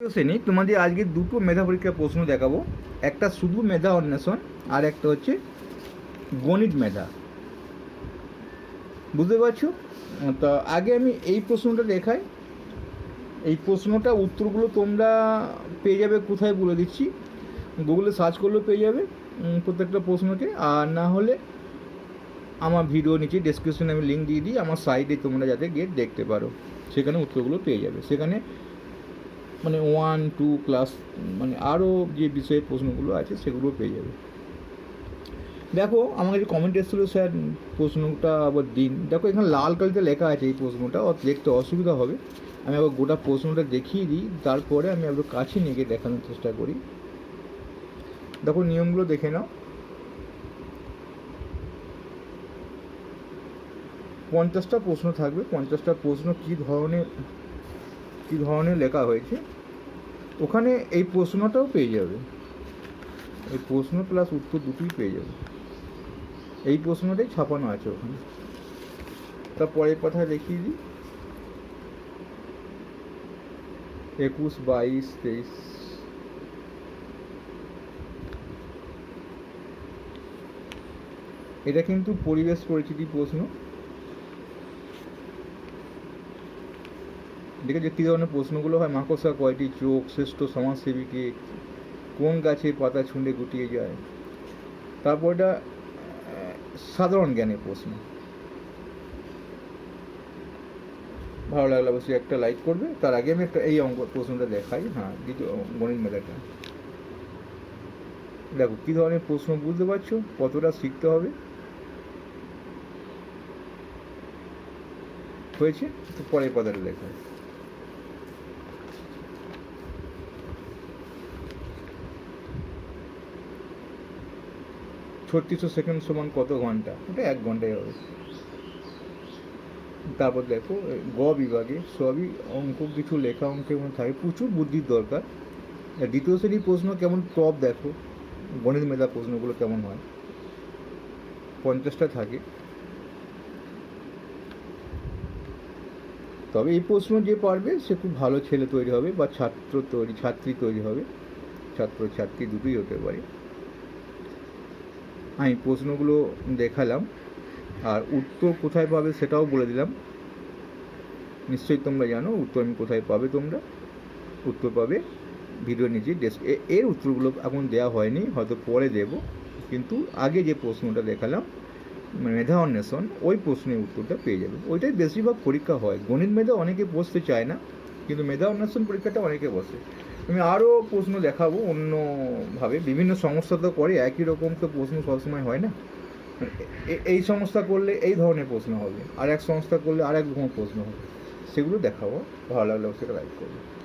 শ্রেণি, তোমাদের আজকে দুটো মেধা পরীক্ষার প্রশ্ন দেখাবো। একটা শুধু মেধা অন্বেষণ, আর একটা হচ্ছে গণিত মেধা। বুঝতে পারছ? তা আগে আমি এই প্রশ্নটা দেখাই। এই প্রশ্নটা উত্তরগুলো তোমরা পেয়ে যাবে, কোথায় বলে দিচ্ছি। গুগলে সার্চ করলেও পেয়ে যাবে প্রত্যেকটা প্রশ্নকে। আর না হলে আমার ভিডিও নিচে ডেসক্রিপশনে আমি লিঙ্ক দিয়ে দিই, আমার সাইটে তোমরা যাতে গিয়ে দেখতে পারো। সেখানে উত্তরগুলো পেয়ে যাবে। সেখানে মানে ওয়ান টু ক্লাস মানে আরও যে বিষয়ে প্রশ্নগুলো আছে সেগুলো পেয়ে যাবে। দেখো আমার কাছে কমেন্ট এসেছিল স্যার প্রশ্নটা আবার দিন। দেখো, এখানে লাল কালিতে লেখা আছে এই প্রশ্নটা, অত দেখতে অসুবিধা হবে। আমি আবার গোটা প্রশ্নটা দেখিয়ে দিই, তারপরে আমি আবার কাছে নিয়ে গিয়ে দেখানোর চেষ্টা করি। দেখো, নিয়মগুলো দেখে নাও। পঞ্চাশটা প্রশ্ন থাকবে। পঞ্চাশটা প্রশ্ন কী ধরনের কী ধরনের লেখা হয়েছে, ওখানে এই প্রশ্নটাও পেয়ে যাবে। এই প্রশ্ন প্লাস উত্তর দুটোই পেয়ে যাবে। এই প্রশ্নটাই ছাপানো আছে ওখানে। তা পরের কথা দেখিয়ে দিই। একুশ, বাইশ, তেইশ। এটা কিন্তু পরিবেশ পরিচিতি প্রশ্ন। দেখে যে কী ধরনের প্রশ্নগুলো হয় মাকসা কয়টি চোখ, শ্রেষ্ঠ সমাজসেবীকে কোন গাছে পাতা ছুঁড়ে গুটিয়ে যায়? তারপর এটা সাধারণ জ্ঞানের প্রশ্ন। ভালো লাগলে অবশ্যই একটা লাইক করবে। তার আগে আমি একটা, এই অঙ্ক, প্রশ্নটা দেখাই। হ্যাঁ দ্বিতীয়, গণিত মেলাটা। দেখো, কী ধরনের প্রশ্ন বুঝতে পারছ? কতটা শিখতে হবে? হয়েছে? তো পরের লেখা ছত্রিশশো সেকেন্ড সমান কত ঘণ্টা? ওটা এক ঘন্টায় হবে। তারপর দেখো গ বিভাগে সবই অঙ্ক, কিছু লেখা অঙ্কের মধ্যে থাকে। প্রচুর বুদ্ধির দরকার। দ্বিতীয় শ্রেণির প্রশ্ন কেমন? টপ দেখো। গণিত মেধা প্রশ্নগুলো কেমন হয়? পঞ্চাশটা থাকে। তবে এই প্রশ্ন যে পারবে, সে খুব ভালো ছেলে তৈরি হবে বা ছাত্র তৈরি, ছাত্রী তৈরি হবে। ছাত্র ছাত্রী দুটোই হতে পারে। আমি প্রশ্নগুলো দেখালাম, আর উত্তর কোথায় পাবে সেটাও বলে দিলাম। নিশ্চয়ই তোমরা জানো উত্তর আমি কোথায় পাবে তোমরা। উত্তর পাবে ভিডিও নিচে ডেস্ক এর উত্তরগুলো এখন দেওয়া হয়নি, হয়তো পরে দেব। কিন্তু আগে যে প্রশ্নটা দেখালাম, মেধা অন্বেষণ, ওই প্রশ্নের উত্তরটা পেয়ে যাবে। ওইটাই বেশিরভাগ পরীক্ষা হয়। গণিত মেধা অনেকে বসতে চায় না, কিন্তু মেধা অন্বেষণ পরীক্ষাটা অনেকে বসে। আমি আরও প্রশ্ন দেখাবো অন্যভাবে। বিভিন্ন সংস্থা তো করে, একই রকম তো প্রশ্ন সবসময় হয় না? এই সংস্থা করলে এই ধরনের প্রশ্ন হবে আর এক সংস্থা করলে আর এক রকম প্রশ্ন হবে। সেগুলো দেখাবো, ভালো লাগলে সেটা লাইক করব।